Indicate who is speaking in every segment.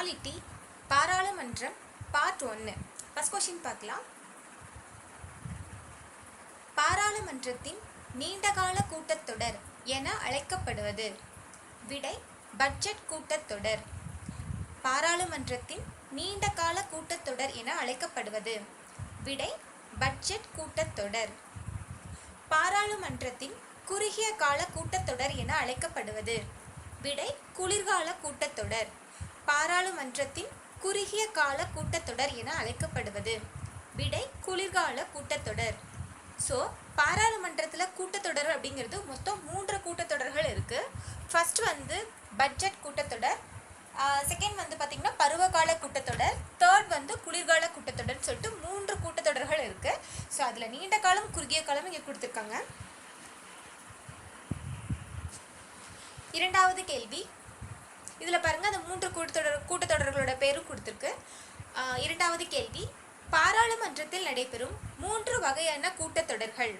Speaker 1: Quality பாராளுமன்றம் part ஒன்று first question பார்க்கலாம். பாராளுமன்றத்தின் நீண்டகால கூட்டத்தொடர் என அழைக்கப்படுவது. விடை பட்ஜெட் கூட்டத்தொடர். பாராளுமன்றத்தின் நீண்டகால கூட்டத்தொடர் என அழைக்கப்படுவது. விடை பட்ஜெட் கூட்டத்தொடர். பாராளுமன்றத்தின் குறுகிய கால கூட்டத்தொடர் என அழைக்கப்படுவது. விடை குளிர்கால கூட்டத்தொடர். பாராளுமன்றத்தின் குறுகிய கால கூட்டத்தொடர் என அழைக்கப்படுவது. விடை குளிர்கால கூட்டத்தொடர். ஸோ பாராளுமன்றத்தில் கூட்டத்தொடர் அப்படிங்கிறது மொத்தம் மூன்று கூட்டத்தொடர்கள் இருக்குது ஃபர்ஸ்ட் வந்து பட்ஜெட் கூட்டத்தொடர். செகண்ட் வந்து பார்த்திங்கன்னா பருவகால கூட்டத்தொடர். தேர்ட் வந்து குளிர்கால கூட்டத்தொடர்னு சொல்லிட்டு மூன்று கூட்டத்தொடர்கள் இருக்குது ஸோ அதில் நீண்ட காலம் குறுகிய காலம் இங்கே கொடுத்துருக்காங்க. இரண்டாவது கேள்வி. இதில் பாருங்கள் அந்த மூன்று கூட்டத்தொடர் கூட்டத்தொடர்களோட பேரும் கொடுத்துருக்கு. இரண்டாவது கேள்வி. பாராளுமன்றத்தில் நடைபெறும் மூன்று வகையான கூட்டத்தொடர்கள்.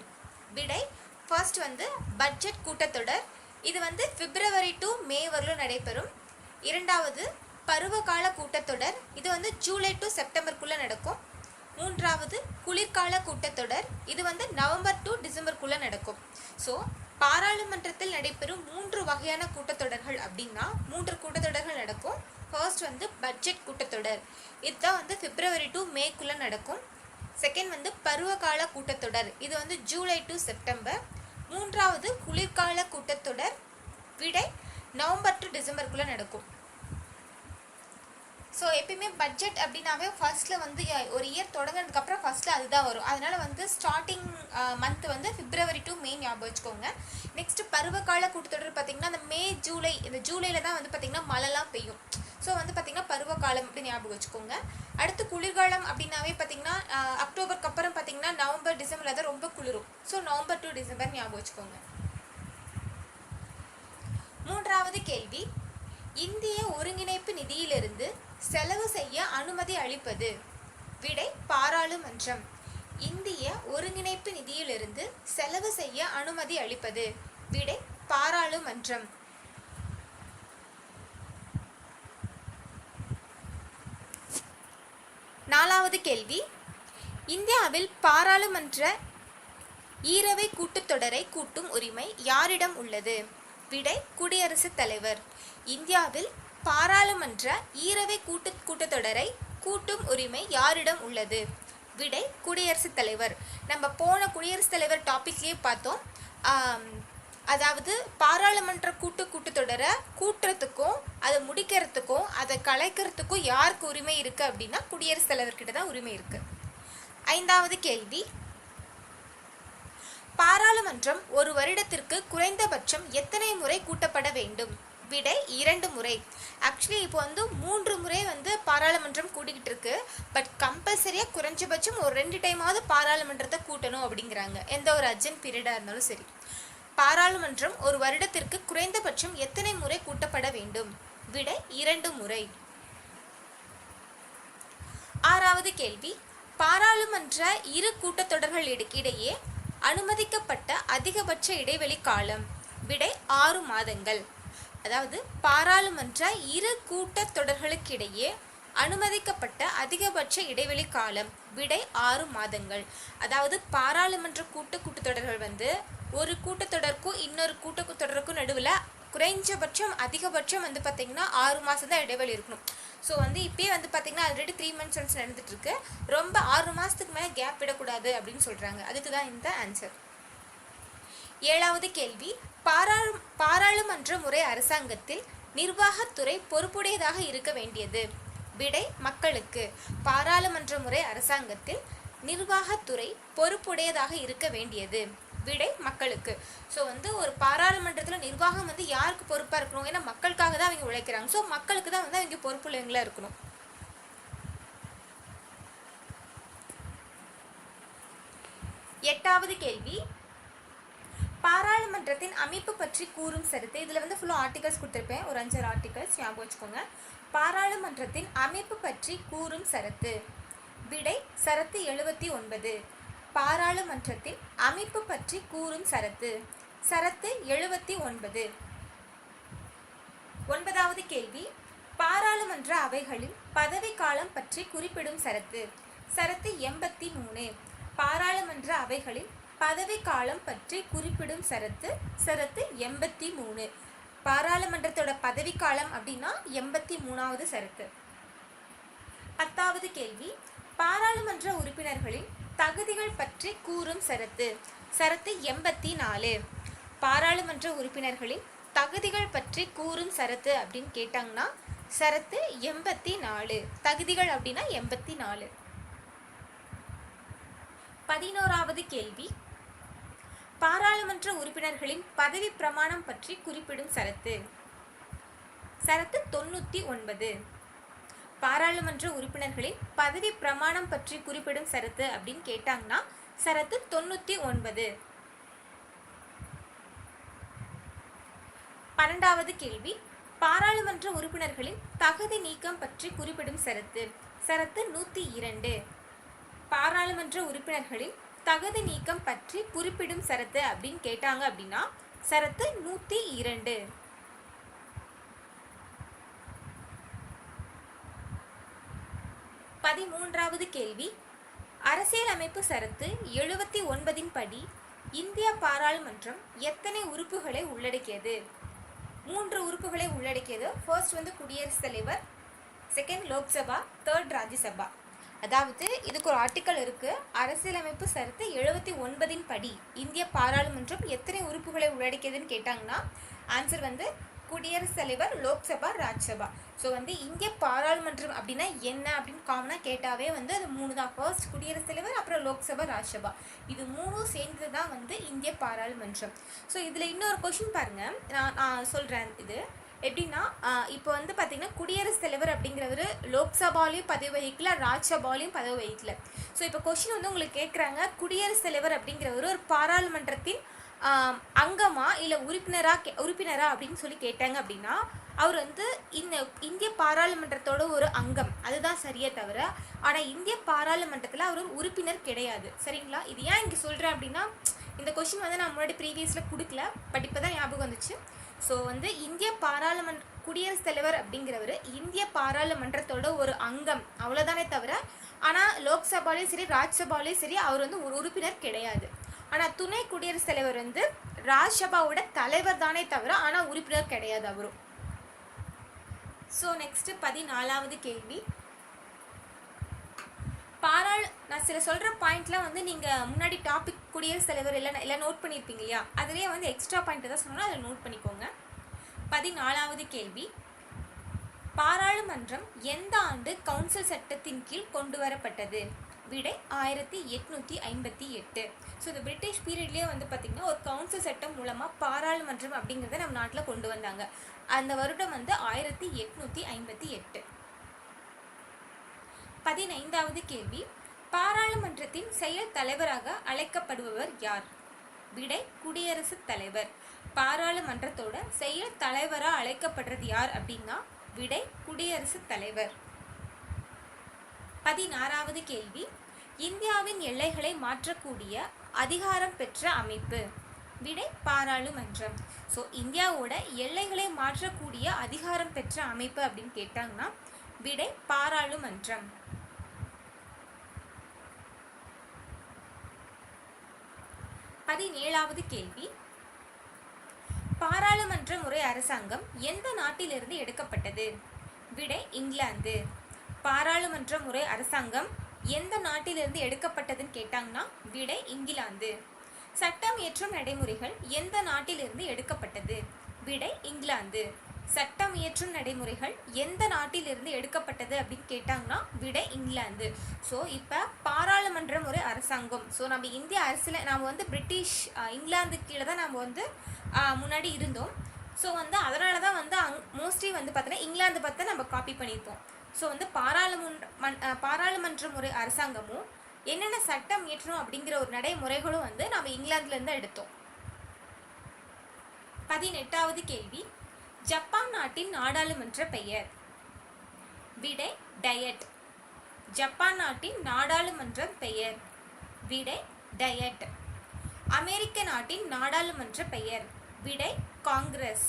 Speaker 1: விடை ஃபர்ஸ்ட் வந்து பட்ஜெட் கூட்டத்தொடர். இது வந்து பிப்ரவரி டு மே வரலும் நடைபெறும். இரண்டாவது பருவகால கூட்டத்தொடர். இது வந்து ஜூலை டு செப்டம்பருக்குள்ளே நடக்கும். மூன்றாவது குளிர்கால கூட்டத்தொடர். இது வந்து நவம்பர் டு டிசம்பருக்குள்ளே நடக்கும். ஸோ பாராளுமன்றத்தில் நடைபெறும் மூன்று வகையான கூட்டத்தொடர்கள் அப்படின்னா மூன்று கூட்டத்தொடர்கள் நடக்கும். ஃபர்ஸ்ட் வந்து பட்ஜெட் கூட்டத்தொடர். இதுதான் வந்து பிப்ரவரி டு மேக்குள்ளே நடக்கும். செகண்ட் வந்து பருவகால கூட்டத்தொடர். இது வந்து ஜூலை டு செப்டம்பர் மூன்றாவது குளிர்கால கூட்டத்தொடர். விடை நவம்பர் டு டிசம்பருக்குள்ளே நடக்கும். ஸோ எப்பயுமே பட்ஜெட் அப்படின்னாவே ஃபர்ஸ்ட்டில் வந்து ஒரு இயர் தொடங்கினதுக்கப்புறம் ஃபர்ஸ்ட்டில் அதுதான் வரும். அதனால் வந்து ஸ்டார்டிங் மந்த் வந்து ஃபிப்ரவரி டு மே ஞாபகம் வச்சுக்கோங்க. நெக்ஸ்ட் பருவகால கூட்டத்தொடர் பார்த்திங்கன்னா அந்த மே ஜூலை இந்த ஜூலையில் தான் வந்து பார்த்திங்கன்னா மழைலாம் பெய்யும். ஸோ வந்து பார்த்திங்கன்னா பருவகாலம் அப்படி ஞாபகம் வச்சுக்கோங்க. அடுத்து குளிர்காலம் அப்படின்னாவே பார்த்திங்கன்னா அக்டோபருக்கு அப்புறம் பார்த்திங்கன்னா நவம்பர் டிசம்பரில் தான் ரொம்ப குளிரும். ஸோ நவம்பர் டு டிசம்பர் ஞாபகம் வச்சுக்கோங்க. மூன்றாவது கேள்வி. இந்திய ஒருங்கிணைப்பு நிதியிலிருந்து செலவு செய்ய அனுமதி அளிப்பது. விடை பாராளுமன்றம். இந்திய ஒருங்கிணைப்பு நிதியிலிருந்து செலவு செய்ய அனுமதி அளிப்பது. விடை பாராளுமன்றம். நாலாவது கேள்வி. இந்தியாவில் பாராளுமன்ற ஈரவை கூட்டத்தொடரை கூட்டும் உரிமை யாரிடம் உள்ளது? விடை குடியரசுத் தலைவர். இந்தியாவில் பாராளுமன்ற ஈரவை கூட்டு கூட்டத்தொடரை கூட்டும் உரிமை யாரிடம் உள்ளது? விடை குடியரசுத் தலைவர். நம்ம போன குடியரசுத் தலைவர் டாபிக்லேயே பார்த்தோம். அதாவது பாராளுமன்ற கூட்டு கூட்டத்தொடரை கூட்டுறதுக்கும் அதை முடிக்கிறதுக்கும் அதை கலைக்கிறதுக்கும் யாருக்கு உரிமை இருக்குது அப்படின்னா குடியரசுத் தலைவர்கிட்ட தான் உரிமை இருக்குது ஐந்தாவது கேள்வி. பாராளுமன்றம் ஒரு வருடத்திற்கு குறைந்தபட்சம் எத்தனை முறை கூட்டப்பட வேண்டும்? விடை இரண்டு முறை. ஆக்சுவலி இப்போ வந்து மூன்று முறை வந்து பாராளுமன்றம் கூட்டிக்கிட்டு இருக்கு. பட் கம்பல்சரியாக குறைஞ்சபட்சம் ஒரு ரெண்டு டைமாவது பாராளுமன்றத்தை கூட்டணும் அப்படிங்கிறாங்க. எந்த ஒரு அர்ஜென்ட் பீரியடாக இருந்தாலும் சரி. பாராளுமன்றம் ஒரு வருடத்திற்கு குறைந்தபட்சம் எத்தனை முறை கூட்டப்பட வேண்டும்? விடை இரண்டு முறை. ஆறாவது கேள்வி. பாராளுமன்ற இரு கூட்டத்தொடர்கள் இடையே அனுமதிக்கப்பட்ட அதிகபட்ச இடைவெளி காலம். விடை ஆறு மாதங்கள். அதாவது பாராளுமன்ற இரு கூட்டத்தொடர்களுக்கிடையே அனுமதிக்கப்பட்ட அதிகபட்ச இடைவெளி காலம் விடை ஆறு மாதங்கள். அதாவது பாராளுமன்ற கூட்ட கூட்டத்தொடர்கள் வந்து ஒரு கூட்டத்தொடருக்கும் இன்னொரு கூட்டத்தொடருக்கும் நடுவில் குறைஞ்சபட்சம் அதிகபட்சம் வந்து பார்த்திங்கன்னா ஆறு மாதம் தான் இடைவெளி இருக்கணும். ஸோ வந்து இப்பயே வந்து பார்த்திங்கன்னா ஆல்ரெடி த்ரீ மந்த்ஸ் ஒன்ஸ் நடந்துட்டுருக்கு. ரொம்ப ஆறு மாதத்துக்கு மேலே கேப் விடக்கூடாது அப்படின்னு சொல்கிறாங்க அதுக்கு தான் இந்த ஆன்சர் ஏழாவது கேள்வி. பாராளு பாராளுமன்ற முறை அரசாங்கத்தில் நிர்வாகத்துறை பொறுப்புடையதாக இருக்க வேண்டியது. விடை மக்களுக்கு. பாராளுமன்ற முறை அரசாங்கத்தில் நிர்வாகத்துறை பொறுப்புடையதாக இருக்க வேண்டியது. விடை மக்களுக்கு. ஸோ வந்து ஒரு பாராளுமன்றத்தில் நிர்வாகம் வந்து யாருக்கு பொறுப்பாக இருக்கணும்? ஏன்னா மக்களுக்காக தான் அவங்க உழைக்கிறாங்க. ஸோ மக்களுக்கு தான் வந்து அவங்க பொறுப்புள்ளவங்களா இருக்கணும். எட்டாவது கேள்வி. பாராளுமன்றத்தின் அமைப்பு பற்றி கூறும் சருத்து இதில் வந்து ஃபுல்லாக ஆர்டிகல்ஸ் கொடுத்துருப்பேன். ஒரு அஞ்சு ஆர்டிகல்ஸ் ஞாபகம் வச்சுக்கோங்க. பாராளுமன்றத்தின் அமைப்பு பற்றி கூறும் சரத்து. விடை சரத்து எழுபத்தி ஒன்பது. பாராளுமன்றத்தின் அமைப்பு பற்றி கூறும் சரத்து. சரத்து எழுபத்தி ஒன்பது. ஒன்பதாவது கேள்வி. பாராளுமன்ற அவைகளில் பதவிக்காலம் பற்றி குறிப்பிடும் சரத்து. சரத்து எண்பத்தி மூணு. பாராளுமன்ற அவைகளில் பதவிக்காலம் பற்றி குறிப்பிடும் சரத்து சரத்து எண்பத்தி மூணு. பாராளுமன்றத்தோட பதவிக்காலம் அப்படின்னா எண்பத்தி மூணாவது சரத்து. பத்தாவது கேள்வி. பாராளுமன்ற உறுப்பினர்களின் தகுதிகள் பற்றி கூறும் சரத்து சரத்து எண்பத்தி நாலு. பாராளுமன்ற உறுப்பினர்களின் தகுதிகள் பற்றி கூறும் சரத்து அப்படின்னு கேட்டாங்கன்னா சரத்து எண்பத்தி நாலு. தகுதிகள் அப்படின்னா எண்பத்தி நாலு. பதினோராவது கேள்வி. பாராளுமன்ற உறுப்பினர்களின் பதவி பிரமாணம் பற்றி குறிப்பிடும் சரத்து. சரத்து தொண்ணூத்தி ஒன்பது. பாராளுமன்ற உறுப்பினர்களின் பதவி பிரமாணம் பற்றி குறிப்பிடும் சரத்து அப்படின்னு கேட்டாங்கன்னா சரத்து தொண்ணூத்தி ஒன்பது. பன்னெண்டாவது கேள்வி. பாராளுமன்ற உறுப்பினர்களின் தகுதி நீக்கம் பற்றி குறிப்பிடும் சரத்து. சரத்து நூத்தி இரண்டு. பாராளுமன்ற உறுப்பினர்களின் தகுதி நீக்கம் பற்றி குறிப்பிடும் சரத்து அப்படின்னு கேட்டாங்க அப்படின்னா சரத்து நூத்தி இரண்டு. பதிமூன்றாவது கேள்வி. அரசியலமைப்பு சரத்து எழுபத்தி ஒன்பதின் படி இந்திய பாராளுமன்றம் எத்தனை உறுப்புகளை உள்ளடக்கியது? மூன்று உறுப்புகளை உள்ளடக்கியது. ஃபர்ஸ்ட் வந்து குடியரசுத் தலைவர் செகண்ட் லோக்சபா தேர்ட் ராஜ்யசபா. அதாவது இதுக்கு ஒரு ஆர்டிக்கல் இருக்குது அரசியலமைப்பு சரத்து எழுபத்தி ஒன்பதின் படி இந்திய பாராளுமன்றம் எத்தனை உறுப்புகளை உள்ளடக்கியதுன்னு கேட்டாங்கன்னா ஆன்சர் வந்து குடியரசுத் தலைவர் லோக்சபா ராஜ்சபா ஸோ வந்து இந்திய பாராளுமன்றம் அப்படின்னா என்ன அப்படின்னு காமனாக கேட்டாவே வந்து அது மூணு தான். ஃபர்ஸ்ட் குடியரசுத் தலைவர் அப்புறம் லோக்சபா ராஜ்சபா இது மூணும் சேர்ந்தது தான் வந்து இந்திய பாராளுமன்றம். ஸோ இதில் இன்னொரு கொஷின் பாருங்கள் நான் நான் சொல்கிறேன் இது. எப்படின்னா இப்போ வந்து பார்த்தீங்கன்னா குடியரசுத் தலைவர் அப்படிங்கிறவர் லோக்சபாலையும் பதவி வகிக்கல ராஜ்யசபாலையும் பதவி வகிக்கல. ஸோ இப்போ கொஷின் வந்து உங்களுக்கு கேட்குறாங்க குடியரசுத் தலைவர் அப்படிங்கிறவர் ஒரு பாராளுமன்றத்தின் அங்கமாக அங்கமா இல்லை உறுப்பினரா கே உறுப்பினரா அப்படின்னு சொல்லி கேட்டாங்க அப்படின்னா அவர் வந்து இந்த இந்திய பாராளுமன்றத்தோட ஒரு அங்கம். அதுதான் சரியே தவிர ஆனால் இந்திய பாராளுமன்றத்தில் அவர் ஒரு உறுப்பினர் கிடையாது. சரிங்களா? இது ஏன் இங்கே சொல்கிறேன் அப்படின்னா இந்த கொஷின் வந்து நான் முன்னாடி ப்ரீவியஸில் கொடுக்கல பட் இப்போ தான் ஞாபகம் வந்துச்சு. ஸோ வந்து இந்திய பாராளுமன்ற குடியரசுத் தலைவர் அப்படிங்கிறவர் இந்திய பாராளுமன்றத்தோட ஒரு அங்கம். அவ்வளோதானே தவிர ஆனால் லோக்சபாலையும் சரி ராஜ்சபாலையும் சரி அவர் வந்து ஒரு உறுப்பினர் கிடையாது. ஆனால் துணை குடியரசுத் தலைவர் வந்து ராஜ்சபாவோட தலைவர் தானே தவிர ஆனால் உறுப்பினர் கிடையாது அவரும். ஸோ நெக்ஸ்ட்டு பதினாலாவது கேள்வி. பாராளு நான் சில சொல்கிற பாயிண்ட்லாம் வந்து நீங்கள் முன்னாடி டாபிக் குடியரசுத் தலைவர் இல்லை எல்லாம் நோட் பண்ணியிருப்பீங்க இல்லையா அதுலேயே வந்து எக்ஸ்ட்ரா பாயிண்ட் தான் சொன்னோம் அதில் நோட் பண்ணிக்கோங்க. பதினாலாவது கேள்வி. பாராளுமன்றம் எந்த ஆண்டு கவுன்சில் சட்டத்தின் கீழ் கொண்டு வரப்பட்டது? விடை ஆயிரத்தி எட்நூற்றி ஐம்பத்தி எட்டு. ஸோ இந்த பிரிட்டிஷ் பீரியட்லேயே வந்து பார்த்திங்கன்னா ஒரு கவுன்சில் சட்டம் மூலமாக பாராளுமன்றம் அப்படிங்கிறத நம்ம நாட்டில் கொண்டு வந்தாங்க. அந்த வருடம் வந்து ஆயிரத்தி எட்நூற்றி ஐம்பத்தி எட்டு. பதினைந்தாவது கேள்வி. பாராளுமன்றத்தின் செயல் தலைவராக அழைக்கப்படுபவர் யார்? விடை குடியரசுத் தலைவர். பாராளுமன்றத்தோட செயல் தலைவராக அழைக்கப்படுறது யார் அப்படின்னா விடை குடியரசுத் தலைவர். பதினாறாவது கேள்வி. இந்தியாவின் எல்லைகளை மாற்றக்கூடிய அதிகாரம் பெற்ற அமைப்பு. விடை பாராளுமன்றம். ஸோ இந்தியாவோட எல்லைகளை மாற்றக்கூடிய அதிகாரம் பெற்ற அமைப்பு அப்படின்னு கேட்டாங்கன்னா விடை பாராளுமன்றம். பதினேழாவது கேள்வி. பாராளுமன்ற முறை அரசாங்கம் எந்த நாட்டிலிருந்து எடுக்கப்பட்டது? விடை இங்கிலாந்து. பாராளுமன்ற முறை அரசாங்கம் எந்த நாட்டிலிருந்து எடுக்கப்பட்டதுன்னு கேட்டாங்கன்னா விடை இங்கிலாந்து. சட்டம் இயற்றும் நடைமுறைகள் எந்த நாட்டிலிருந்து எடுக்கப்பட்டது? விடை இங்கிலாந்து. சட்டம் இயற்றும் நடைமுறைகள் எந்த நாட்டிலிருந்து எடுக்கப்பட்டது அப்படின்னு கேட்டாங்கன்னா விடை இங்கிலாந்து. ஸோ இப்போ பாராளுமன்ற முறை அரசாங்கம். ஸோ நம்ம இந்திய அரசில் நாம் வந்து பிரிட்டிஷ் இங்கிலாந்து கீழே தான் நம்ம வந்து முன்னாடி இருந்தோம். ஸோ வந்து அதனால தான் வந்து அங் மோஸ்ட்லி வந்து பார்த்தோன்னா இங்கிலாந்து பார்த்து நம்ம காப்பி பண்ணியிருப்போம். ஸோ வந்து பாராளுமன்ற பாராளுமன்றம் ஒரு பாராளுமன்ற முறை அரசாங்கமும் என்னென்ன சட்டம் இயற்றணும் அப்படிங்கிற ஒரு நடைமுறைகளும் வந்து நம்ம இங்கிலாந்துலேருந்து எடுத்தோம். பதினெட்டாவது கேள்வி. ஜப்பான் நாட்டின் நாடாளுமன்ற பெயர். விடை டயட். ஜப்பான் நாட்டின் நாடாளுமன்ற பெயர். விடை டயட். அமெரிக்க நாட்டின் நாடாளுமன்ற பெயர். விடை காங்கிரஸ்.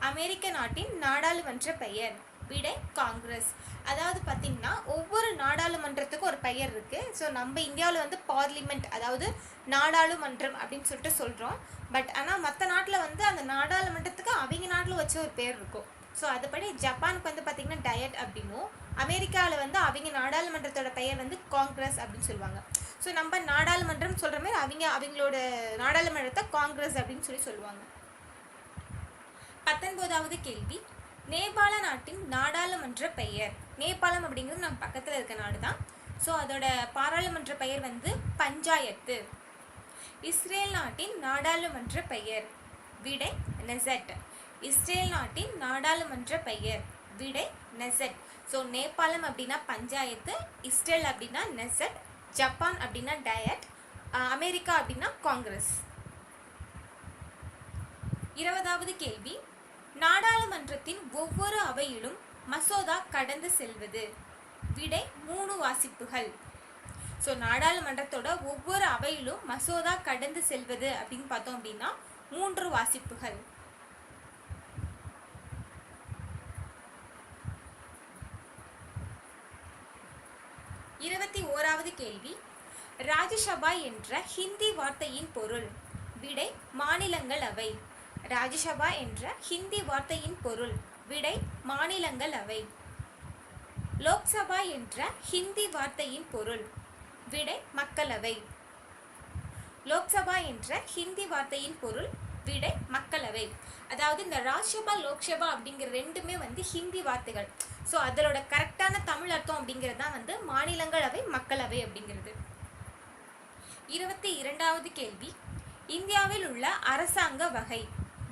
Speaker 1: அமெரிக்க நாட்டின் நாடாளுமன்ற பெயர். விடை காங்கிரஸ். அதாவது பார்த்திங்கன்னா ஒவ்வொரு நாடாளுமன்றத்துக்கும் ஒரு பெயர் இருக்குது ஸோ நம்ம இந்தியாவில் வந்து பார்லிமெண்ட் அதாவது நாடாளுமன்றம் அப்படின்னு சொல்லிட்டு சொல்கிறோம் பட் ஆனால் மற்ற நாட்டில் வந்து அந்த நாடாளுமன்றத்துக்கு அவங்க நாட்டில் வச்ச ஒரு பேர் இருக்கும். ஸோ அதுபடி ஜப்பானுக்கு வந்து பார்த்திங்கன்னா டயட் அப்படின்னும். அமெரிக்காவில் வந்து அவங்க நாடாளுமன்றத்தோட பெயர் வந்து காங்கிரஸ் அப்படின்னு சொல்லுவாங்க. ஸோ நம்ம நாடாளுமன்றம் சொல்கிற மாதிரி அவங்க அவங்களோட நாடாளுமன்றத்தை காங்கிரஸ் அப்படின்னு சொல்லி சொல்லுவாங்க. பத்தொன்பதாவது கேள்வி. நேபாள நாட்டின் நாடாளுமன்ற பெயர். நேபாளம் அப்படிங்கிறது நம்ம பக்கத்தில் இருக்க நாடு தான் ஸோ அதோட பாராளுமன்ற பெயர் வந்து பஞ்சாயத்து. இஸ்ரேல் நாட்டின் நாடாளுமன்ற பெயர். விடை நெசட். இஸ்ரேல் நாட்டின் நாடாளுமன்ற பெயர். விடை நெசட். ஸோ நேபாளம் அப்படின்னா பஞ்சாயத்து இஸ்ரேல் அப்படின்னா நெசட் ஜப்பான் அப்படின்னா டயட் அமெரிக்கா அப்படின்னா காங்கிரஸ். இருபதாவது கேள்வி. நாடாளுமன்றத்தின் ஒவ்வொரு அவையிலும் மசோதா கடந்து செல்வது. விடை மூணு வாசிப்புகள். ஸோ நாடாளுமன்றத்தோட ஒவ்வொரு அவையிலும் மசோதா கடந்து செல்வது அப்படின்னு பார்த்தோம் அப்படின்னா மூன்று வாசிப்புகள். இருபத்தி ஓராவது கேள்வி. ராஜ்யசபா என்ற ஹிந்தி வார்த்தையின் பொருள் விடை மாநிலங்களவை ராஜ்யசபா என்ற ஹிந்தி வார்த்தையின் பொருள் விடை மாநிலங்களவை லோக்சபா என்ற ஹிந்தி வார்த்தையின் பொருள் விடை மக்களவை. லோக்சபா என்ற ஹிந்தி வார்த்தையின் பொருள் விடை மக்களவை. அதாவது இந்த ராஜ்யபா லோக்சபா அப்படிங்கிற ரெண்டுமே வந்து ஹிந்தி வார்த்தைகள். ஸோ அதோட கரெக்டான தமிழ் அர்த்தம் அப்படிங்கிறது தான் வந்து மாநிலங்களவை மக்களவை அப்படிங்கிறது. இருபத்தி இரண்டாவது கேள்வி. இந்தியாவில் உள்ள அரசாங்க வகை.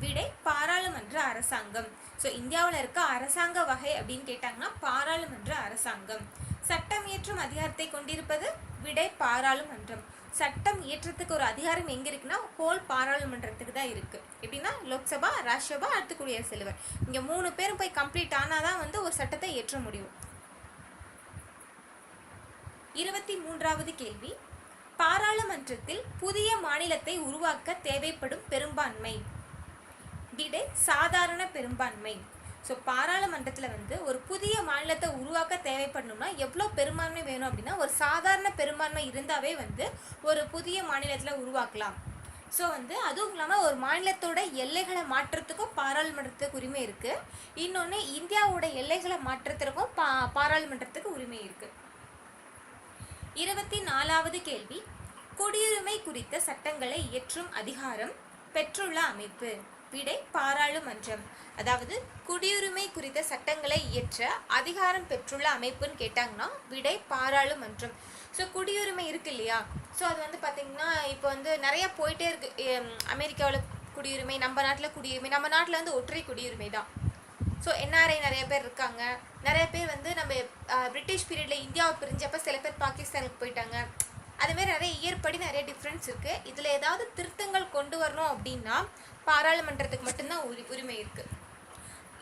Speaker 1: விடை பாராளுமன்ற அரசாங்கம். ஸோ இந்தியாவில் இருக்க அரசாங்க வகை அப்படின்னு கேட்டாங்கன்னா பாராளுமன்ற அரசாங்கம். சட்டம் இயற்றும் அதிகாரத்தை கொண்டிருப்பது விடை பாராளுமன்றம். சட்டம் இயற்றத்துக்கு ஒரு அதிகாரம் எங்கே இருக்குன்னா ஹோல் பாராளுமன்றத்துக்கு தான் இருக்குது எப்படின்னா லோக்சபா ராஜ்யசபா அடுத்து குடியரசுத் தலைவர். இங்கே மூணு பேரும் போய் கம்ப்ளீட் ஆனால் தான் வந்து ஒரு சட்டத்தை இயற்ற முடியும். இருபத்தி மூன்றாவது கேள்வி. பாராளுமன்றத்தில் புதிய மாநிலத்தை உருவாக்க தேவைப்படும் பெரும்பான்மை. விடை சாதாரண பெரும்பான்மை. ஸோ பாராளுமன்றத்தில் வந்து ஒரு புதிய மாநிலத்தை உருவாக்க தேவைப்படணும்னா எவ்வளோ பெரும்பான்மை வேணும் அப்படின்னா ஒரு சாதாரண பெரும்பான்மை இருந்தாவே வந்து ஒரு புதிய மாநிலத்தில் உருவாக்கலாம். ஸோ வந்து அதுவும் இல்லாமல் ஒரு மாநிலத்தோட எல்லைகளை மாற்றத்துக்கும் பாராளுமன்றத்துக்கு உரிமை இருக்குது இன்னொன்று இந்தியாவோட எல்லைகளை மாற்றத்திற்கும் பா பாராளுமன்றத்துக்கு உரிமை இருக்குது இருபத்தி நாலாவது கேள்வி. குடியுரிமை குறித்த சட்டங்களை இயற்றும் அதிகாரம் பெற்றுள்ள அமைப்பு விடை பாராளுமன்றம். அதாவது குடியுரிமை குறித்த சட்டங்களை இயற்ற அதிகாரம் பெற்றுள்ள அமைப்புன்னு கேட்டாங்கன்னா விடை பாராளுமன்றம். ஸோ குடியுரிமை இருக்கு இல்லையா? ஸோ அது வந்து பார்த்திங்கன்னா இப்போ வந்து நிறையா போயிட்டே இருக்கு. அமெரிக்காவில் குடியுரிமை நம்ம நாட்டில் குடியுரிமை நம்ம நாட்டில் வந்து ஒற்றை குடியுரிமை தான். ஸோ என்ஆர்ஐ நிறைய பேர் இருக்காங்க. நிறைய பேர் வந்து நம்ம பிரிட்டிஷ் பீரியடில் இந்தியாவை பிரிஞ்சப்போ சில பேர் பாகிஸ்தானுக்கு போயிட்டாங்க. அதுமாரி நிறைய இயற்படி நிறைய டிஃப்ரென்ஸ் இருக்குது இதில் ஏதாவது திருத்தங்கள் கொண்டு வரணும் அப்படின்னா பாராளுமன்றத்துக்கு மட்டும்தான் உரி உரிமை இருக்குது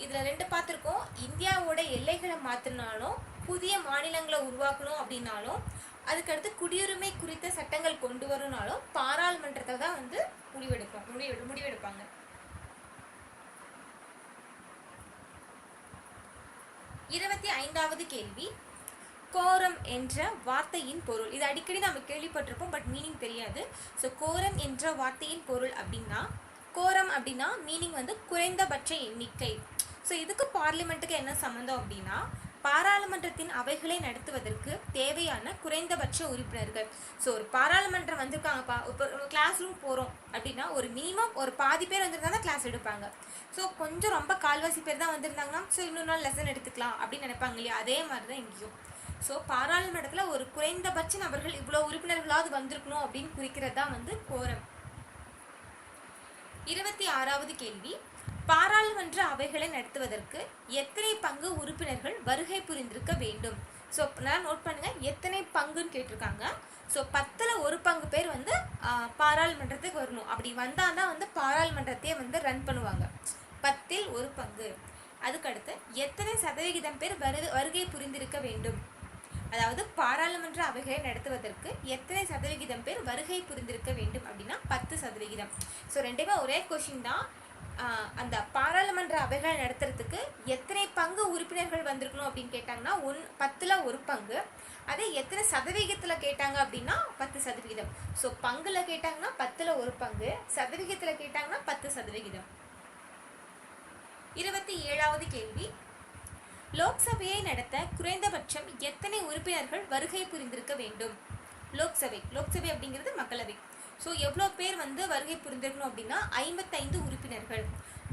Speaker 1: இதில் ரெண்டு பார்த்துருக்கோம். இந்தியாவோட எல்லைகளை மாற்றினாலும் புதிய மாநிலங்களை உருவாக்கணும் அப்படின்னாலும் அதுக்கடுத்து குடியுரிமை குறித்த சட்டங்கள் கொண்டு வரணும்னாலும் பாராளுமன்றத்தை தான் வந்து முடிவெடுப்போம் முடிவெடு முடிவெடுப்பாங்க. இருபத்தி ஐந்தாவது கேள்வி. கோரம் என்ற வார்த்தையின் பொருள். இது அடிக்கடி நம்ம கேள்விப்பட்டிருப்போம் பட் மீனிங் தெரியாது. ஸோ கோரம் என்ற வார்த்தையின் பொருள் அப்படின்னா கோரம் அப்படின்னா மீனிங் வந்து குறைந்தபட்ச எண்ணிக்கை. ஸோ இதுக்கு பார்லிமெண்ட்டுக்கு என்ன சம்மந்தம் அப்படின்னா பாராளுமன்றத்தின் அவைகளை நடத்துவதற்கு தேவையான குறைந்தபட்ச உறுப்பினர்கள். ஸோ ஒரு பாராளுமன்றம் வந்திருக்காங்கப்பா. இப்போ கிளாஸ் ரூம் போகிறோம் அப்படின்னா ஒரு மினிமம் ஒரு பாதி பேர் வந்திருந்தா தான் கிளாஸ் எடுப்பாங்க. ஸோ கொஞ்சம் ரொம்ப கால்வாசி பேர் தான் வந்திருந்தாங்கன்னா ஸோ இன்னொரு நாள் லெசன் எடுத்துக்கலாம் அப்படின்னு நினைப்பாங்க இல்லையா? அதே மாதிரி தான் இங்கேயும். ஸோ பாராளுமன்றத்தில் ஒரு குறைந்தபட்ச நபர்கள் இவ்வளோ உறுப்பினர்களாவது வந்திருக்கணும் அப்படின்னு குறிக்கிறது தான் வந்து கோரம் இருபத்தி ஆறாவது கேள்வி. பாராளுமன்ற அவைகளை நடத்துவதற்கு எத்தனை பங்கு உறுப்பினர்கள் வருகை புரிந்திருக்க வேண்டும்? ஸோ நான் நோட் பண்ணுங்கள் எத்தனை பங்குன்னு கேட்டிருக்காங்க. ஸோ பத்தில் ஒரு பங்கு பேர் வந்து பாராளுமன்றத்துக்கு வரணும். அப்படி வந்தால் தான் வந்து பாராளுமன்றத்தையே வந்து ரன் பண்ணுவாங்க. பத்தில் ஒரு பங்கு. அதுக்கடுத்து எத்தனை சதவிகிதம் பேர் வரு வருகை புரிந்திருக்க வேண்டும்? அதாவது பாராளுமன்ற அவைகளை நடத்துவதற்கு எத்தனை சதவிகிதம் பேர் வருகை புரிந்திருக்க வேண்டும்? அப்படின்னா பத்து சதவிகிதம். ஸோ ரெண்டுமே ஒரே கொஷின் தான். அந்த பாராளுமன்ற அவைகள் நடத்துறதுக்கு எத்தனை பங்கு உறுப்பினர்கள் வந்திருக்கணும் அப்படின்னு கேட்டாங்கன்னா ஒன் பத்தில் ஒரு பங்கு. அதே எத்தனை சதவிகிதத்தில் கேட்டாங்க அப்படின்னா பத்து சதவிகிதம். ஸோ பங்கில் கேட்டாங்கன்னா பத்தில் ஒரு பங்கு. சதவிகிதத்தில் கேட்டாங்கன்னா பத்து சதவிகிதம். இருபத்தி ஏழாவது கேள்வி. லோக்சபையை நடத்த குறைந்தபட்சம் எத்தனை உறுப்பினர்கள் வருகை புரிந்திருக்க வேண்டும்? லோக்சபை. லோக்சபை அப்படிங்கிறது மக்களவை. ஸோ எவ்வளோ பேர் வந்து வருகை புரிந்திருக்கணும் அப்படின்னா ஐம்பத்தைந்து உறுப்பினர்கள்.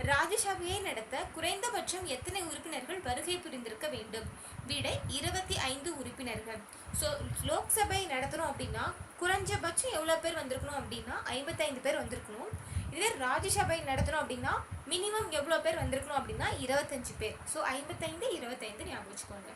Speaker 1: ராஜ்யசபையை நடத்த குறைந்தபட்சம் எத்தனை உறுப்பினர்கள் வருகை புரிந்திருக்க வேண்டும்? விடை இருபத்தி ஐந்து உறுப்பினர்கள். ஸோ லோக்சபை நடத்துகிறோம் அப்படின்னா குறைஞ்சபட்சம் எவ்வளோ பேர் வந்திருக்கணும் அப்படின்னா ஐம்பத்தைந்து பேர் வந்திருக்கணும். இதே ராஜ்யசபை நடத்துகிறோம் அப்படின்னா மினிமம் எவ்வளோ பேர் வந்திருக்கணும் அப்படின்னா இருபத்தஞ்சு பேர். ஸோ ஐம்பத்தைந்து இருபத்தைந்து ஞாபகம் வச்சுக்கோங்க.